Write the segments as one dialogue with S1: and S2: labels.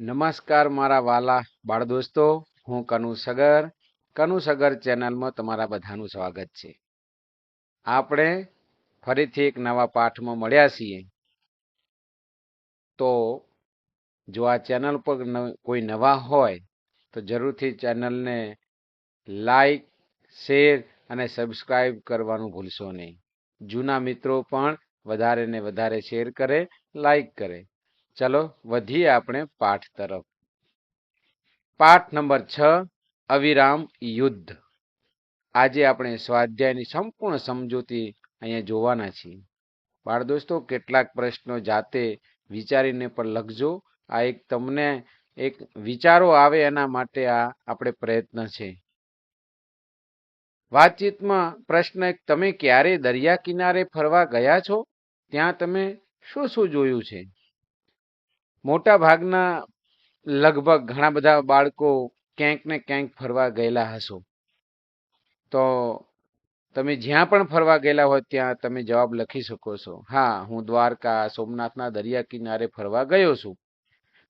S1: નમસ્કાર મારા વાલા બાળ દોસ્તો, હું કનુ સગર. કનુ સગર ચેનલમાં તમારા બધાનું સ્વાગત છે. આપણે ફરીથી એક નવા પાઠમાં મળ્યા છીએ. તો જો આ ચેનલ પર કોઈ નવા હોય, તો જરૂરથી ચેનલને લાઈક, શેર અને સબસ્ક્રાઈબ કરવાનું ભૂલશો નહીં. જૂના મિત્રો પણ વધારે ને વધારે શેર કરે, લાઈક કરે. ચલો વધીએ આપણે પાઠ તરફ. પાઠ નંબર છ, અવિરામ યુદ્ધ. આજે આપણે સ્વાધ્યાયની સંપૂર્ણ સમજૂતી અહીંયા જોવાના છીએ. બાળ દોસ્તો કેટલાક પ્રશ્નો જાતે વિચારીને પણ લખજો. આ એક તમને એક વિચારો આવે એના માટે આ આપણે પ્રયત્ન છે. વાતચીતમાં પ્રશ્ન એક, તમે ક્યારે દરિયા કિનારે ફરવા ગયા છો? ત્યાં તમે શું શું જોયું છે? મોટા ભાગના લગભગ ઘણા બધા બાળકો ક્યાંક ને ક્યાંક ફરવા ગયેલા હશો. તો તમે જ્યાં પણ ફરવા ગયેલા હોય ત્યાં તમે જવાબ લખી શકો છો, હા, હું દ્વારકા, સોમનાથના દરિયા કિનારે ફરવા ગયો છું.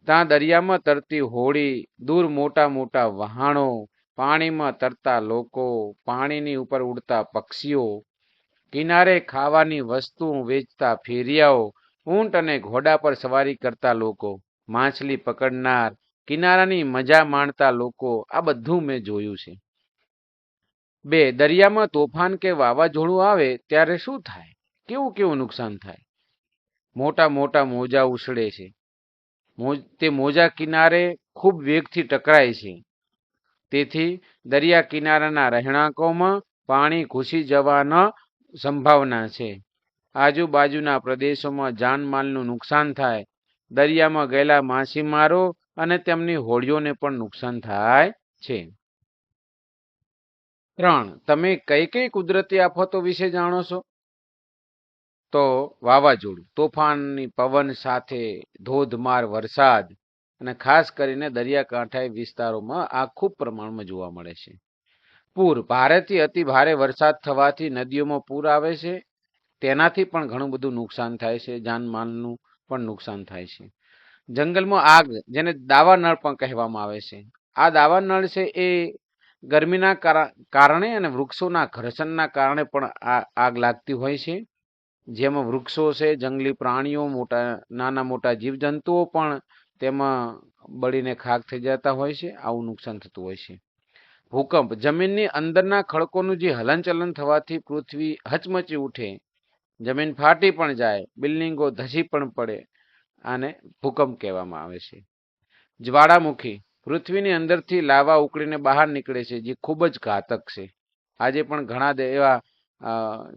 S1: ત્યાં દરિયામાં તરતી હોડી, દૂર મોટા મોટા વહાણો, પાણીમાં તરતા લોકો, પાણીની ઉપર ઉડતા પક્ષીઓ, કિનારે ખાવાની વસ્તુઓ વેચતા ફેરિયાઓ ઊંટ અને ઘોડા પર સવારી કરતા લોકો, માછલી પકડનાર, કિનારાની મજા માણતા લોકો, આ બધું મેં જોયું છે. બે, દરિયામાં તોફાન કે વાવાઝોડું આવે ત્યારે શું થાય? કેવું કેવું નુકસાન થાય? મોટા મોટા મોજા ઉછળે છે. તે મોજા કિનારે ખૂબ વેગથી ટકરાય છે. તેથી દરિયા કિનારાના રહેણાંકોમાં પાણી ઘૂસી જવાના સંભાવના છે. આજુબાજુના પ્રદેશોમાં જાનમાલનું નુકસાન થાય, દરિયામાં ગયેલા માછીમારો અને તેમની હોડીઓને પણ નુકસાન થાય છે. ત્રણ, તમે કઈ કઈ કુદરતી આફતો વિશે જાણો છો? તો વાવાઝોડું, તોફાનની પવન સાથે ધોધમાર વરસાદ અને ખાસ કરીને દરિયાકાંઠાએ વિસ્તારોમાં આ ખૂબ પ્રમાણમાં જોવા મળે છે. પૂર ભારતથી અતિ ભારે વરસાદ થવાથી નદીઓમાં પૂર આવે છે? તેનાથી પણ ઘણું બધું નુકસાન થાય છે, જાનમાલનું પણ નુકસાન થાય છે. જંગલમાં આગ, જેને દાવા નળ પણ કહેવામાં આવે છે. આ દાવા નળ છે એ ગરમીના કારા- કારણે અને વૃક્ષોના ઘર્ષણના કારણે પણ આગ લાગતી હોય છે. જેમાં વૃક્ષો છે, જંગલી પ્રાણીઓ, મોટા, નાના મોટા જીવજંતુઓ પણ તેમાં બળીને ખાક થઈ જતા હોય છે, આવું નુકસાન થતું હોય છે. ભૂકંપ, જમીનની અંદરના ખડકોનું જે હલનચલન થવાથી પૃથ્વી હચમચી ઉઠે. જમીન ફાટી પણ જાય, બિલ્ડિંગો ધસી પણ પડે આને ભૂકંપ કહેવામાં આવે છે. જ્વાળામુખી, પૃથ્વીની અંદરથી લાવા ઉકળીને બહાર નીકળે છે, જે ખૂબ જ ઘાતક છે. આજે પણ ઘણા એવા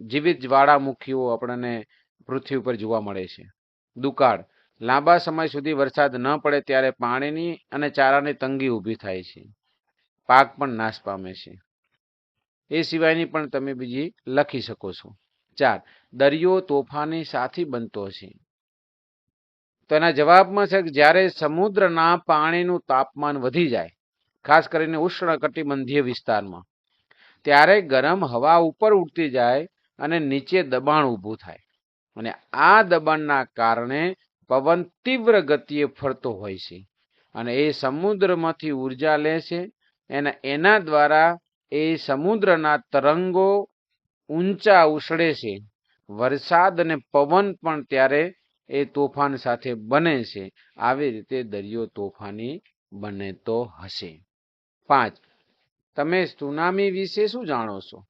S1: જીવિત જ્વાળામુખીઓ આપણને પૃથ્વી ઉપર જોવા મળે છે. દુકાળ, લાંબા સમય સુધી વરસાદ ન પડે ત્યારે પાણીની અને ચારાની તંગી ઊભી થાય છે. પાક પણ નાશ પામે છે. એ સિવાયની પણ તમે બીજી લખી શકો છો. ચાર, દરિયો તોફાની સાથી બનતો છે. તો એના જવાબમાં છે કે જ્યારે સમુદ્રના પાણીનું તાપમાન વધી જાય, ખાસ કરીને ઉષ્ણકટિબંધીય વિસ્તારમાં, ત્યારે ગરમ હવા ઉપર ઉડતી જાય અને નીચે દબાણ ઊભું થાય. અને આ દબાણના કારણે પવન તીવ્ર ગતિએ ફરતો હોય છે અને એ સમુદ્રમાંથી ઊર્જા લે છે અને એના દ્વારા એ સમુદ્રના તરંગો ઊંચા ઉછળે છે. વરસાદ અને પવન પણ ત્યારે એ તોફાન સાથે બને છે. આવી રીતે દરિયો તોફાની બને તો હશે. પાંચ. તમે સુનામી વિશે શું જાણો છો?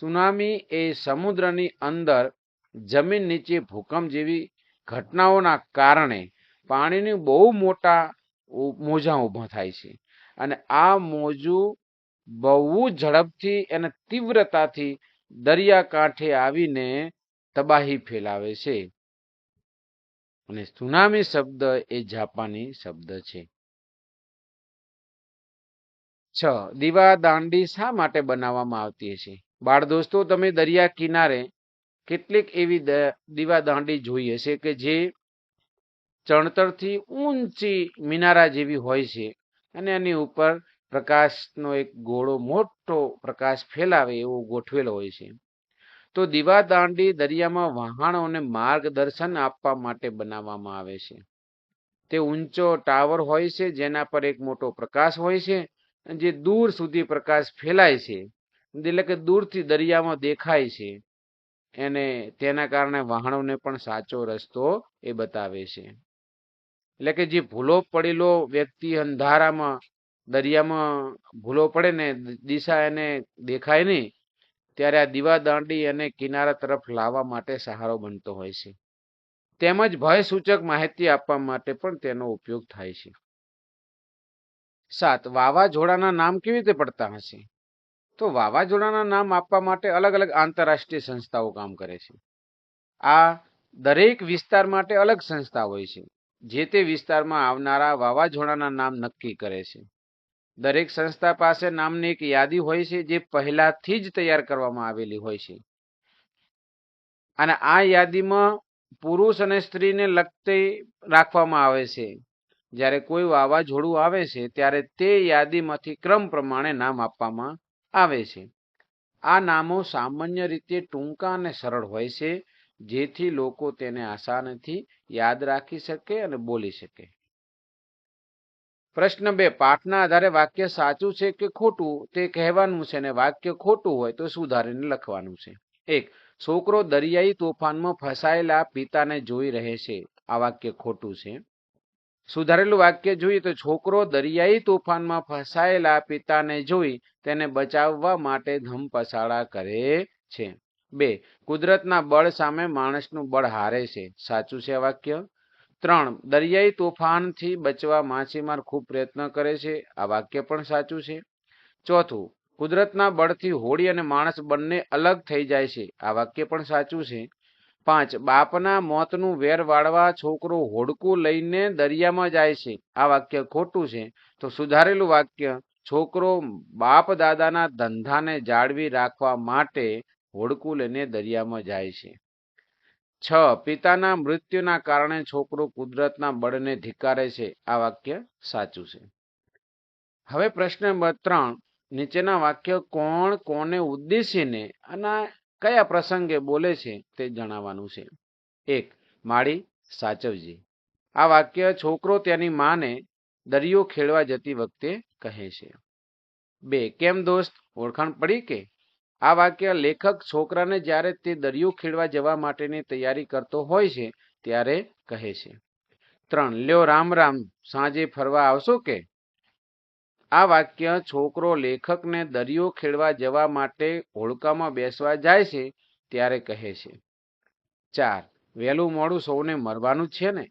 S1: સુનામી એ સમુદ્રની અંદર જમીન નીચે ભૂકંપ જેવી ઘટનાઓના કારણે પાણીની બહુ મોટા મોજા ઊભા થાય છે. અને આ મોજું બહુ ઝડપથી અને તીવ્રતાથી દરિયાકાંઠે આવીને તબાહી ફેલાવે છે. અને સુનામી શબ્દ એ જાપાની શબ્દ છે. છ. દીવા દાંડી શા માટે બનાવવામાં આવતી હશે? બાળ દોસ્તો, તમે દરિયા કિનારે કેટલીક એવી દીવા દાંડી જોઈ હશે કે જે ચણતરથી ઊંચી મિનારા જેવી હોય છે અને એની ઉપર પ્રકાશનો એક ગોળો મોટો પ્રકાશ ફેલાવે એવો ગોઠવેલો હોય છે. તો દીવા દાંડી દરિયામાં વહાણોને માર્ગદર્શન આપવા માટે બનાવવામાં આવે છે. તે ઊંચો ટાવર હોય છે, જેના પર એક મોટો પ્રકાશ હોય છે, જે દૂર સુધી પ્રકાશ ફેલાય છે. એટલે કે દૂરથી દરિયામાં દેખાય છે. એને તેના કારણે વહાણોને પણ સાચો રસ્તો એ બતાવે છે. એટલે કે જે ભૂલો પડેલો વ્યક્તિ અંધારામાં દરિયામાં ભૂલો પડે ને દિશા એને દેખાય નહીં, ત્યારે આ દીવા દાંડી અને કિનારા તરફ લાવવા માટે સહારો બનતો હોય છે. તેમજ ભય સૂચક માહિતી આપવા માટે પણ તેનો ઉપયોગ થાય છે. સાત, વાવાઝોડાના નામ કેવી રીતે પડતા હશે? તો વાવાઝોડાના નામ આપવા માટે અલગ અલગ આંતરરાષ્ટ્રીય સંસ્થાઓ કામ કરે છે. આ દરેક વિસ્તાર માટે અલગ સંસ્થા હોય છે, જે તે વિસ્તારમાં આવનારા વાવાઝોડાના નામ નક્કી કરે છે. દરેક સંસ્થા પાસે નામની એક યાદી હોય છે જે પહેલાથી જ તૈયાર કરવામાં આવેલી હોય છે. અને આ યાદીમાં પુરુષ અને સ્ત્રીને લગતી રાખવામાં આવે છે. જ્યારે કોઈ વાવાઝોડું આવે છે, ત્યારે તે યાદીમાંથી ક્રમ પ્રમાણે નામ આપવામાં આવે છે. આ નામો સામાન્ય રીતે ટૂંકા અને સરળ હોય છે, જેથી લોકો તેને આસાનીથી યાદ રાખી શકે અને બોલી શકે. પ્રશ્ન બે, પાઠના આધારે વાક્ય સાચું છે કે ખોટું? તે કહેવાનું છે અને વાક્ય ખોટું હોય તો સુધારીને લખવાનું છે. એક, છોકરો દરિયાઈ તોફાનમાં ફસાયેલા પિતાને જોઈ રહે છે. આ વાક્ય ખોટું છે. સુધારેલું વાક્ય જોઈએ તો છોકરો દરિયાઈ તોફાનમાં ફસાયેલા પિતાને જોઈ તેને બચાવવા માટે ધમપસાડા કરે છે. બે, કુદરતના બળ સામે માણસનું બળ હારે છે. સાચું છે આ વાક્ય? ત્રણ, દરિયાઈ તોફાનથી બચવા માછીમાર ખૂબ પ્રયત્ન કરે છે. આ વાક્ય પણ સાચું છે. ચોથું, કુદરતના બળથી હોડી અને માણસ બંને અલગ થઈ જાય છે. આ વાક્ય પણ સાચું છે. પાંચ, બાપના મોતનું વેર વાળવા છોકરો હોડકું લઈને દરિયામાં જાય છે. આ વાક્ય ખોટું છે. તો સુધારેલું વાક્ય, છોકરો બાપ દાદાના ધંધાને જાળવી રાખવા માટે હોડકું લઈને દરિયામાં જાય છે. છ, પિતાના મૃત્યુના કારણે છોકરો કુદરતના બળને ધિકારે છે. આ વાક્ય સાચું છે. હવે પ્રશ્ન નંબર ત્રણ, નીચેના વાક્ય કોણ કોને ઉદ્દેશીને અને કયા પ્રસંગે બોલે છે તે જણાવવાનું છે. એક, માળી સાચવજી. આ વાક્ય છોકરો તેની માને દરિયો ખેડવા જતી વખતે કહે છે. બે, કેમ દોસ્ત, ઓળખાણ પડી કે આ વાક્ય લેખક છોકરાને જ્યારે તે દરિયો ખેડવા જવા માટેની તૈયારી કરતો હોય છે, ત્યારે કહે છે. ત્રણ, લ્યો રામ રામ, સાંજે ફરવા આવશો કે? આ વાક્ય છોકરો લેખકને દરિયો ખેડવા જવા માટે હોડકામાં બેસવા જાય છે, ત્યારે કહે છે. ચાર, વહેલું મોડું સૌને મરવાનું છે ને?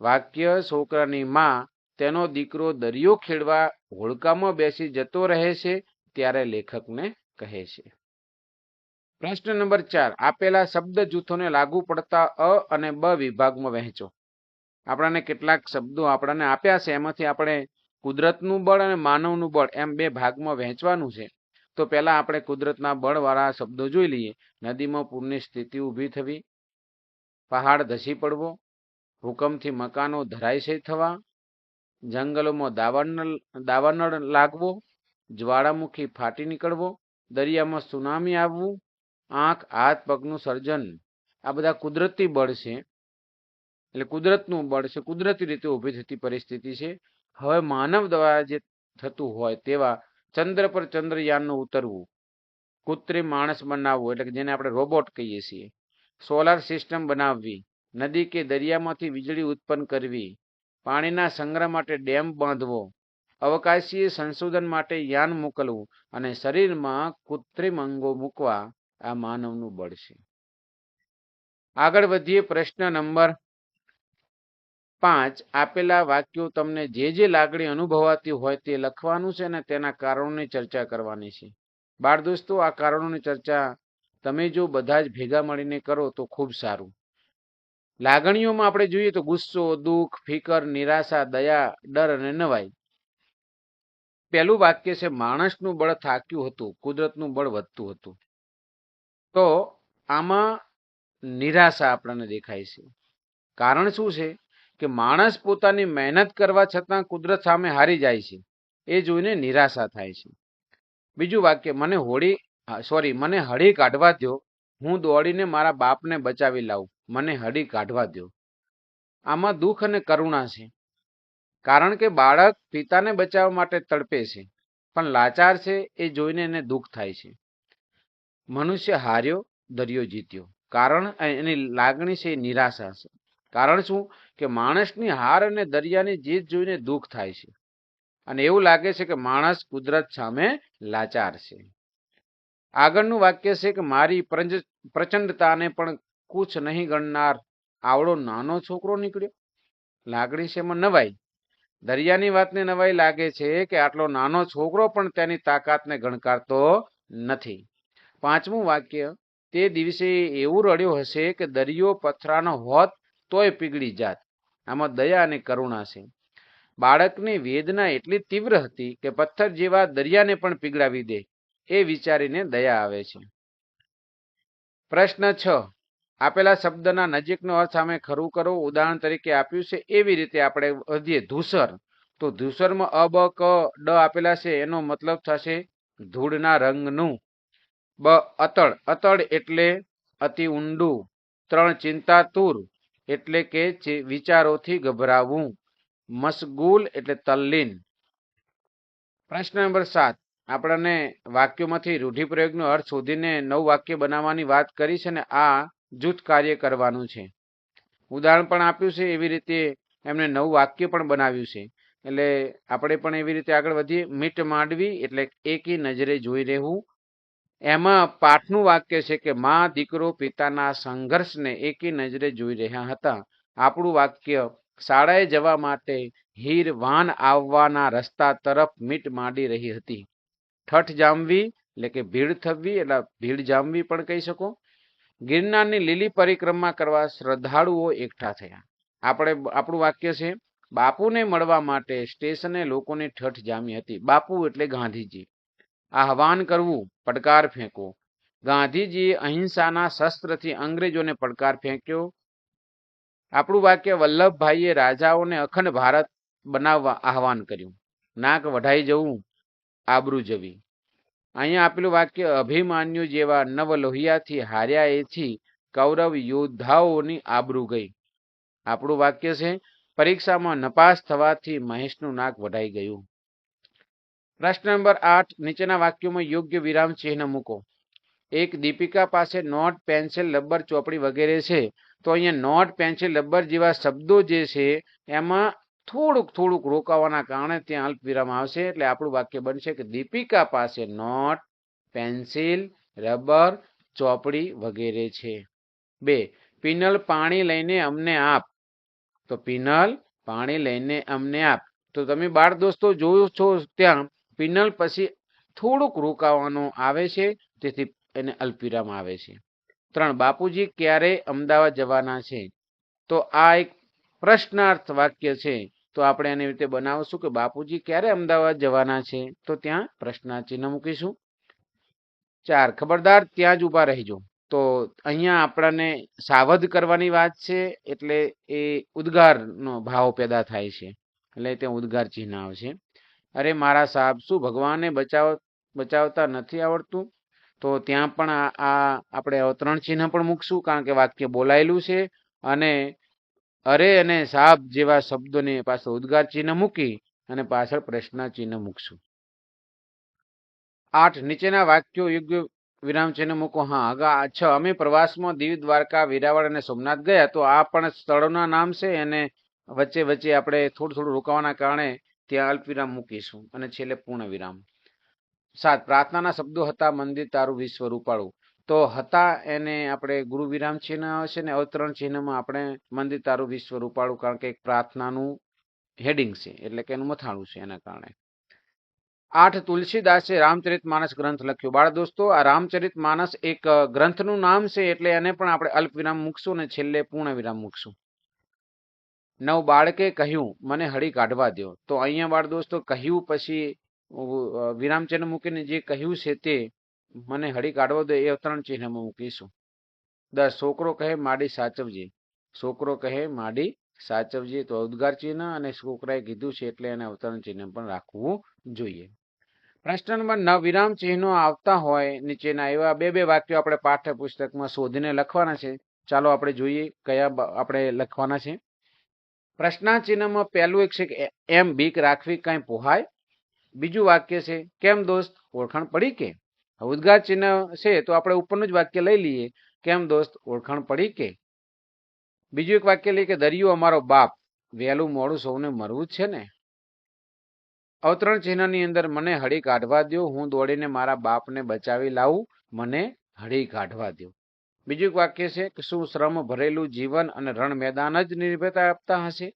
S1: વાક્ય છોકરાની માં તેનો દીકરો દરિયો ખેડવા હોડકામાં બેસી જતો રહે છે, ત્યારે લેખકને કહે છે. પ્રશ્ન નંબર ચાર. આપેલા શબ્દ જૂથોને લાગુ પડતા અ અને બ વિભાગમાં વહેંચો. આપણને કેટલાક શબ્દો આપણને આપ્યા છે. એમાંથી આપણે કુદરતનું બળ અને માનવનું બળ એમ બે ભાગમાં વહેંચવાનું છે. તો પહેલા આપણે કુદરતના બળવાળા શબ્દો જોઈ લઈએ. નદીમાં પૂરની સ્થિતિ ઊભી થવી, પહાડ ધસી પડવો હુકમથી મકાનો ધરાયશય થવા, જંગલોમાં દાવાનળ દાવાનળ લાગવો, જ્વાળામુખી ફાટી નીકળવો, દરિયામાં સુનામી આવવું આંખ, હાથ, પગનું સર્જન, આ બધા કુદરતી બળ છે. એટલે કુદરતનું બળ છે, કુદરતી રીતે ઊભી થતી પરિસ્થિતિ છે. હવે માનવ દ્વારા જે થતું હોય તેવા ચંદ્ર પર ચંદ્રયાનનું ઉતરવું, કૃત્રિમ માણસ બનાવવું, એટલે જેને આપણે રોબોટ કહીએ છીએ, સોલાર સિસ્ટમ બનાવવી, નદી કે દરિયામાંથી વીજળી ઉત્પન્ન કરવી, પાણીના સંગ્રહ માટે ડેમ બાંધવો, અવકાશીય સંશોધન માટે યાન મોકલવું અને શરીરમાં કૃત્રિમ અંગો મૂકવા આ માનવનું બળ છે. આગળ વધીએ પ્રશ્ન નંબર પાંચ. આપેલા વાક્યો તમને જે જે લાગણી અનુભવાતી હોય તે લખવાનું છે અને તેના કારણોની ચર્ચા કરવાની છે. બાળ દોસ્તો, આ કારણોની ચર્ચા તમે જો બધા જ ભેગા મળીને કરો તો ખૂબ સારું. લાગણીઓમાં આપણે જોઈએ તો ગુસ્સો, દુઃખ, ફિકર, નિરાશા, દયા, ડર અને નવાઈ. પહેલું વાક્ય છે, માણસનું બળ થાક્યું હતું, કુદરતનું બળ વધતું હતું. તો આમાં નિરાશા આપણને દેખાય છે. કારણ શું છે કે માણસ પોતાની મહેનત કરવા છતાં કુદરત સામે હારી જાય છે. એ જોઈને નિરાશા થાય છે. બીજું વાક્ય, મને હોળી સોરી મને હળી કાઢવા દો હું દોડીને મારા બાપને બચાવી લાવું. મને હળી કાઢવા દો આમાં દુઃખ અને કરુણા છે. કારણ કે બાળક પિતાને બચાવવા માટે તડપે છે. પણ લાચાર છે એ જોઈને એને દુઃખ થાય છે. મનુષ્ય હાર્યો, દરિયો જીત્યો. કારણ એની લાગણી છે નિરાશા છે. કારણ શું? કે માણસની હાર અને દરિયાની જીત જોઈને દુઃખ થાય છે. અને એવું લાગે છે કે માણસ કુદરત સામે લાચાર છે. આગળનું વાક્ય છે કે મારી પ્રચંડતાને પણ કુછ નહીં ગણનાર આવડો નાનો છોકરો નીકળ્યો. લાગણી છે એમાં નવાઈ. દરિયાની વાતને નવાઈ લાગે છે કે આટલો નાનો છોકરો પણ તેની તાકાતને ગણકારતો નથી. પાંચમું વાક્ય, તે દિવસે એવું રડ્યો હશે કે દરિયો પથરાનો હોત તોય પીગળી જાત. આમાં દયા અને કરુણા છે. બાળકની વેદના એટલી તીવ્ર હતી કે પથ્થર જેવા દરિયાને પણ પીગળાવી દે, એ વિચારીને દયા આવે છે. પ્રશ્ન છ. આપેલા શબ્દના નજીકનો અર્થ સામે ખરું કરો. ઉદાહરણ તરીકે આપ્યું છે, એવી રીતે આપણે વધીએ ધૂસર. તો ધૂસરમાં અ ક, ડ આપેલા છે, એનો મતલબ થશે ધૂળના રંગનું. બ અતળ. અતળ એટલે અતિ ઊંડું. ત્રણ ચિંતાતુર એટલે કે વિચારોથી ગભરાવું. મશગુલ એટલે તલ્લીન. પ્રશ્ન નંબર સાત. આપણને વાક્યોમાંથી રૂઢિપ્રયોગનો અર્થ શોધીને નવું વાક્ય બનાવવાની વાત કરી છે ને આ જૂથ કાર્ય કરવાનું છે. ઉદાહરણ પણ આપ્યું છે, એવી રીતે એમને નવું વાક્ય પણ બનાવ્યું છે. એટલે આપણે પણ એવી રીતે આગળ વધીએ. મીટ માંડવી એટલે એકી નજરે જોઈ રહેવું. એમાં પાઠનું વાક્ય છે કે, મા દીકરો પિતાના સંઘર્ષને એકી નજરે જોઈ રહ્યા હતા. આપણું વાક્ય, શાળાએ જવા માટે હીર વાન આવવાના રસ્તા તરફ મીટ માંડી રહી હતી. ઠઠ જામવી, એટલે કે ભીડ થવી, એટલે ભીડ જામવી પણ કહી શકો. ગિરનારની લીલી પરિક્રમા કરવા શ્રદ્ધાળુઓ એકઠા થયા. આપણે, આપણું વાક્ય છે, બાપુને મળવા માટે સ્ટેશને લોકોની ઠઠ જામી હતી. બાપુ એટલે ગાંધીજી. આહવાન કરવું, પડકાર ફેંકો ગાંધીજીએ અહિંસાના શસ્ત્રથી અંગ્રેજોને પડકાર ફેંક્યો. આપણું વાક્ય વલ્લભભાઈએ રાજાઓને અખંડ ભારત બનાવવા આહવાન કર્યું. નાક વઢાઈ જવું, આબરૂ જવી. અહીંયા આપેલું વાક્ય અભિમાન્યુ જેવા નવલોહિયાથી હાર્યા એથી કૌરવ યોદ્ધાઓની આબરૂ ગઈ. આપણું વાક્ય છે, પરીક્ષામાં નપાસ થવાથી મહેશનું નાક વઢાઈ ગયું. પ્રશ્ન નંબર આઠ, નીચેના વાક્યોમાં યોગ્ય વિરામ ચિહ્ન મૂકો. એક દીપિકા પાસે નોટ, પેન્સિલ રબર ચોપડી વગેરે છે, તો અહીંયા નોટ, પેન્સિલ રબર જેવા શબ્દો જે છે, એમાં થોડુંક થોડુંક રોકાવાના કારણે ત્યાં અલ્પ વિરામ આવશે. એટલે આપણું વાક્ય બનશે કે દીપિકા પાસે નોટ, પેન્સિલ રબર ચોપડી વગેરે છે. બે, પિનલ પાણી લઈને અમને આપ. તો પિનલ પાણી લઈને અમને આપ. તો તમે બાળ દોસ્તો જોયું છો ત્યાં પિનલ પછી થોડુંક રોકાવાનું આવે છે, તેથી એને અલ્પિરામ આવે છે. ત્રણ, બાપુજી ક્યારે અમદાવાદ જવાના છે? તો આ એક પ્રશ્નાર્થ વાક્ય છે. તો આપણે એની રીતે બનાવશું કે બાપુજી ક્યારે અમદાવાદ જવાના છે? તો ત્યાં પ્રશ્નાર્થ ચિહ્ન મૂકીશું. ચાર, ખબરદાર ત્યાં જ ઊભા રહેજો. તો અહીંયા આપણને સાવધ કરવાની વાત છે, એટલે એ ઉદ્ગારનો ભાવ પેદા થાય છે. એટલે ત્યાં ઉદ્ગાર ચિહ્ન આવશે. અરે, મારા સાહેબ, શું ભગવાનને બચાવ, બચાવતા નથી આવડતું? તો ત્યાં પણ આ આપણે અવતરણ ચિહ્ન પણ મૂકશું, કારણ કે વાક્ય બોલાયેલું છે. અને અરે, અને સાપ જેવા શબ્દોને પાછળ ઉદ્ગાર ચિહ્ન મૂકી અને પાછળ પ્રશ્ન ચિહ્ન મૂકશું. આઠ, નીચેના વાક્યો યોગ્ય વિરામ ચિહ્ન મૂકો. હા, આગા, છ, અમે પ્રવાસમાં દીવ, દ્વારકા, વિરાવળ અને સોમનાથ ગયા. તો આ પણ સ્થળોના નામ છે અને વચ્ચે વચ્ચે આપણે થોડું થોડું રોકાવાના કારણે ત્યાં અલ્પ વિરામ મૂકીશું અને છેલ્લે પૂર્ણ વિરામ સાત, પ્રાર્થનાના શબ્દો હતા, મંદિર તારું વિશ્વ રૂપાળું. તો હતા એને આપણે ગુરુ વિરામ ચિહ્ન આવશે ને અવતરણ ચિહ્નમાં આપણે મંદિર તારું વિશ્વ રૂપાળું, કારણ કે એક પ્રાર્થનાનું હેડિંગ છે, એટલે કે એનું મથાળું છે એના કારણે. આઠ, તુલસીદાસે રામચરિત માનસ ગ્રંથ લખ્યો. બાળ દોસ્તો, આ રામચરિત માનસ એક ગ્રંથનું નામ છે, એટલે એને પણ આપણે અલ્પ વિરામ મૂકશું અને છેલ્લે પૂર્ણ વિરામ મૂકશું. નવ બાળકે કહ્યું, મને હળી કાઢવા દો તો અહીંયા બાળ દોસ્તો કહ્યું પછી વિરામચિહ્ન વિરામ ચિહ્ન મૂકીને જે કહ્યું છે તે, મને હળી કાઢવા દો એ અવતરણ ચિહ્નમાં મૂકીશું. દસ, છોકરો કહે, માડી સાચવજે. છોકરો કહે, માડી સાચવજે. તો ઉદ્ગાર ચિહ્ન અને છોકરાએ કીધું છે એટલે એને અવતરણ ચિહ્ન પણ રાખવું જોઈએ. પ્રશ્ન નંબર નવ, વિરામ ચિહ્નો આવતા હોય, નીચેના એવા બે બે વાક્યો આપણે પાઠ્યપુસ્તકમાં શોધીને લખવાના છે. ચાલો આપણે જોઈએ કયા આપણે લખવાના છે. પ્રશ્નાચિહ્નમાં પહેલું એક છે કે એમ બીક રાખવી કાંઈ પોહાય? બીજું વાક્ય છે, કેમ દોસ્ત, ઓળખાણ પડી કે? ઉદ્ગાર ચિહ્ન છે તો આપણે ઉપરનું જ વાક્ય લઈ લઈએ, કેમ દોસ્ત, ઓળખાણ પડી કે? બીજું એક વાક્ય લઈએ કે, દરિયો અમારો બાપ, વહેલું મોડું સૌને મરવું જ છે ને? અવતરણ ચિહ્નની અંદર, મને હળી કાઢવા દો હું દોડીને મારા બાપને બચાવી લાવું, મને હળી કાઢવા દો બીજું એક વાક્ય છે કે શું શ્રમ ભરેલું જીવન અને રણ મેદાન જ નિર્ભયતા આપતા હશે?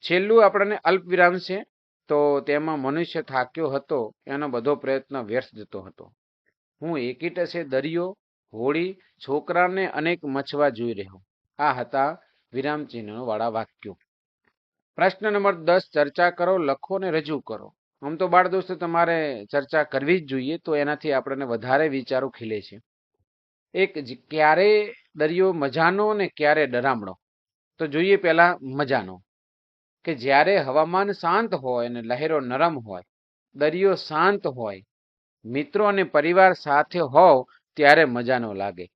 S1: છેલ્લું આપણને અલ્પ વિરામ છે, તો તેમાં મનુષ્ય થાક્યો હતો, એનો બધો પ્રયત્ન વ્યર્થ જતો હતો. હું એકીટ છે દરિયો, હોળી, છોકરાને અનેક મછવા જોઈ રહ્યો. આ હતા વિરામ વાળા વાક્યો. પ્રશ્ન નંબર દસ, ચર્ચા કરો, લખો ને રજૂ કરો. આમ તો બાળ દોસ્તો તમારે ચર્ચા કરવી જ જોઈએ, તો એનાથી આપણને વધારે વિચારો ખીલે છે. એક ક્યારે દરિયો મજાનો ને ક્યારે ડરામણો. તો જોઈએ પહેલા મજાનો. કે જ્યારે હવામાન શાંત હોય અને લહેરો નરમ હોય, દરિયો શાંત હોય, મિત્રો અને પરિવાર સાથે હોવ ત્યારે મજાનો લાગે.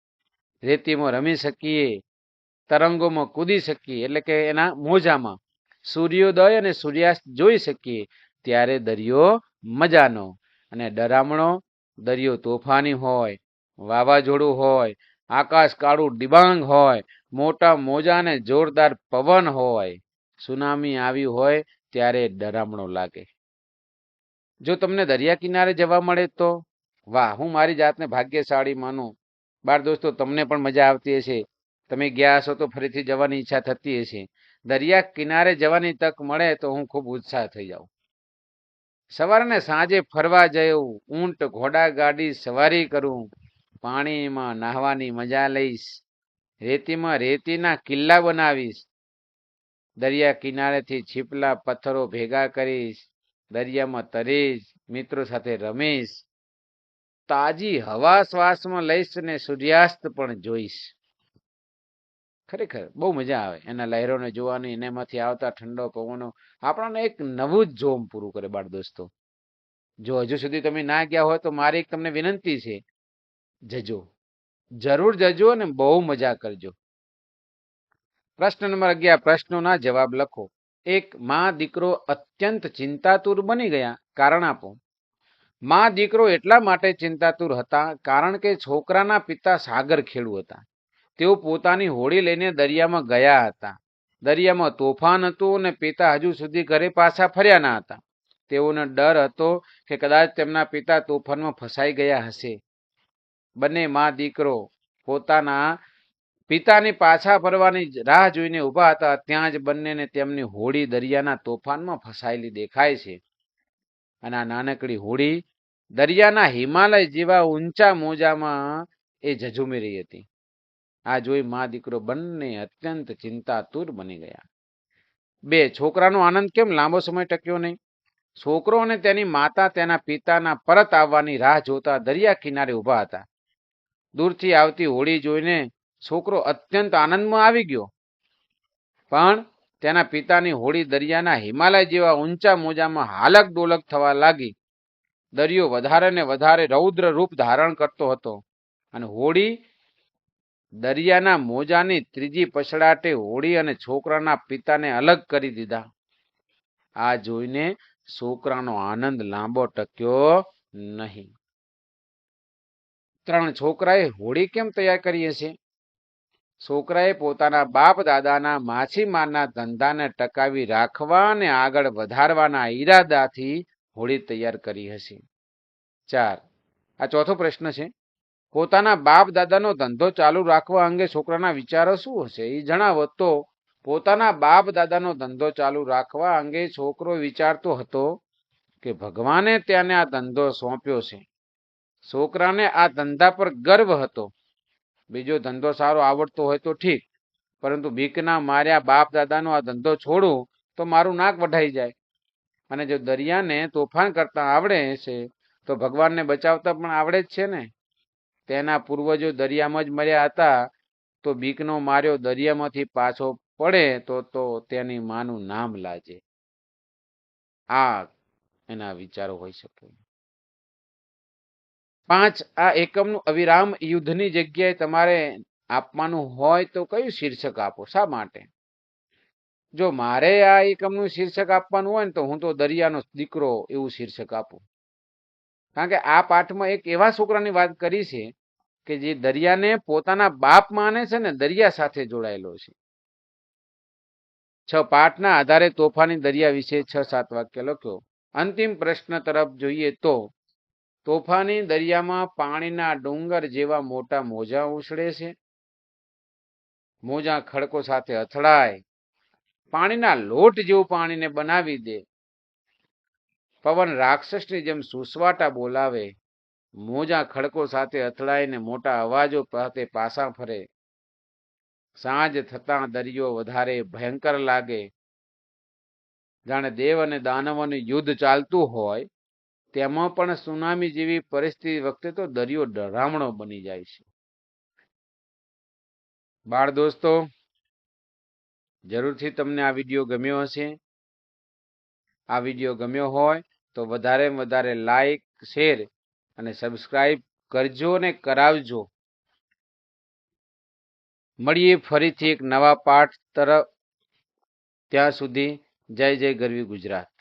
S1: રેતીમાં રમી શકીએ, તરંગોમાં કૂદી શકીએ, એટલે કે એના મોજામાં સૂર્યોદય અને સૂર્યાસ્ત જોઈ શકીએ, ત્યારે દરિયો મજાનો. અને ડરામણો, દરિયો તોફાની હોય વાવાઝોડું હોય આકાશ કાળું ડિબાંગ હોય, મોટા મોજા અને જોરદાર પવન હોય, સુનામી આવી હોય ત્યારે ડરામણો લાગે. જો તમને દરિયા કિનારે જવા મળે તો, વાહ, હું મારી જાતને ભાગ્યશાળી માનું. બાર દોસ્તો, તમને પણ મજા આવતી હશે. તમે ગયા હશો તો ફરીથી જવાની ઈચ્છા થતી હશે. દરિયા કિનારે જવાની તક મળે તો હું ખૂબ ઉત્સાહ થઈ જાઉં. સવારે સાંજે ફરવા જવું ઊંટ, ઘોડા, ગાડી સવારી કરું પાણીમાં નાહવાની મજા લઈશ. રેતીમાં રેતીના કિલ્લા બનાવીશ. દરિયા કિનારેથી છીપલા પથ્થરો ભેગા કરીશ. દરિયામાં તરીશ, મિત્રો સાથે રમીશ. તાજી હવા શ્વાસમાં લઈશ ને સૂર્યાસ્ત પણ જોઈશ. ખરેખર બહુ મજા આવે એના લહેરોને જોવાની એનામાંથી આવતા ઠંડો પવનો. આપણને એક નવું જ જોમ પૂરું કરે બાળ દોસ્તો. જો હજુ સુધી તમે ના ગયા હોય તો મારી એક તમને વિનંતી છે. જજો. જરૂર જજો અને બહુ મજા કરજો. પ્રશ્ન નંબર અગિયાર, પ્રશ્નોના જવાબ લખો. એક, માં દીકરો અત્યંત ચિંતાતુર બની ગયા. કારણ આપો. માં દીકરો એટલા માટે ચિંતાતુર હતા કારણ કે છોકરાના પિતા સાગર ખેડુ હતા. તેઓ પોતાની હોડી લઈને દરિયામાં ગયા હતા. દરિયામાં તોફાન હતું અને પિતા હજુ સુધી ઘરે પાછા ફર્યા ના હતા. તેઓને ડર હતો કે કદાચ તેમના પિતા તોફાનમાં ફસાઈ ગયા હશે. બંને માં દીકરો પોતાના પિતાની પાછા ફરવાની રાહ જોઈને ઊભા હતા. ત્યાં જ બંનેને તેમની હોડી દરિયાના તોફાનમાં ફસાયેલી દેખાય છે અને આ નાનકડી હોડી દરિયાના હિમાલય જેવા ઊંચા મોજામાં એ ઝઝુમી રહી હતી. આ જોઈ મા દીકરો બંને અત્યંત ચિંતાતુર બની ગયા. બે, છોકરાનો આનંદ કેમ લાંબો સમય ટક્યો નહીં? છોકરો અને તેની માતા તેના પિતાના પરત આવવાની રાહ જોતા દરિયા કિનારે ઊભા હતા. દૂરથી આવતી હોળી જોઈને છોકરો અત્યંત આનંદમાં આવી ગયો. પણ તેના પિતાની હોળી દરિયાના હિમાલય જેવા ઊંચા મોજામાં હાલક ડોલક થવા લાગી. દરિયો વધારે ને વધારે રૌદ્ર રૂપ ધારણ કરતો હતો અને હોળી દરિયાના મોજાની ત્રીજી પછડાટે હોળી અને છોકરાના પિતાને અલગ કરી દીધા. આ જોઈને છોકરાનો આનંદ લાંબો ટક્યો નહીં. ત્રણ છોકરાએ હોડી કેમ તૈયાર કરી હશે? છોકરાએ પોતાના બાપ દાદાના માછીમારના ધંધાને ટકાવી રાખવા અને આગળ વધારવાના ઈરાદાથી હોડી તૈયાર કરી હશે. ચાર, આ ચોથો પ્રશ્ન છે. પોતાના બાપ દાદાનો ધંધો ચાલુ રાખવા અંગે છોકરાના વિચારો શું હશે? એ જણાવો તો, પોતાના બાપ દાદાનો ધંધો ચાલુ રાખવા અંગે છોકરો વિચારતો હતો કે ભગવાને તેને આ ધંધો સોંપ્યો છે. છોકરાને આ ધંધા પર ગર્વ હતો. બીજો ધંધો સારો આવડતો હોય તો ઠીક, પરંતુ બીકના માર્યા બાપ દાદાનો આ ધંધો છોડું તો મારું નાક વઢાઈ જાય. અને જો દરિયાને તોફાન કરતા આવડે છે, તો ભગવાનને બચાવતા પણ આવડે જ છે ને. તેના પૂર્વજો દરિયામાં જ મર્યા હતા, તો બીકનો માર્યો દરિયામાંથી પાછો પડે તો તો તેની માનું નામ લાજે. આ એના વિચારો હોઈ શકે. પાંચ આ એકમનું અવિરામ યુદ્ધની જગ્યાએ તમારે આપવાનું હોય તો કયું શીર્ષક આપો? શા માટે? જો મારે આ એકમનું શીર્ષક આપવાનું હોય ને તો હું તો દરિયાનો દીકરો એવું શીર્ષક આપું. કારણ કે આ પાઠમાં એક એવા છોકરાની વાત કરી છે કે જે દરિયાને પોતાના બાપ માને છે ને દરિયા સાથે જોડાયેલો છે. છ પાઠના આધારે તોફાની દરિયા વિશે છ સાત વાક્ય લખ્યો અંતિમ પ્રશ્ન તરફ જોઈએ તો તોફાની દરિયામાં પાણીના ડુંગર જેવા મોટા મોજા ઉછળે છે. મોજા ખડકો સાથે અથડાય. પાણીના લોટ જેવું પાણીને બનાવી દે. પવન રાક્ષસની જેમ સુસવાટા બોલાવે. મોજા ખડકો સાથે અથડાઈને મોટા અવાજો સાથે પાસા ફરે. સાંજ થતાં દરિયો વધારે ભયંકર લાગે. જાણે દેવ અને દાનવોનું યુદ્ધ ચાલતું હોય. તેમાં પણ સુનામી જેવી પરિસ્થિતિ વખતે તો દરિયો ડરામણો બની જાય છે. બાળ દોસ્તો, જરૂરથી તમને આ વીડિયો ગમ્યો હશે. આ વીડિયો ગમ્યો હોય તો વધારે વધારે લાઈક, શેર અને સબસ્ક્રાઈબ કરજો અને કરાવજો. મળીએ ફરીથી એક નવા પાઠ તરફ. ત્યાં સુધી જય જય ગરવી ગુજરાત.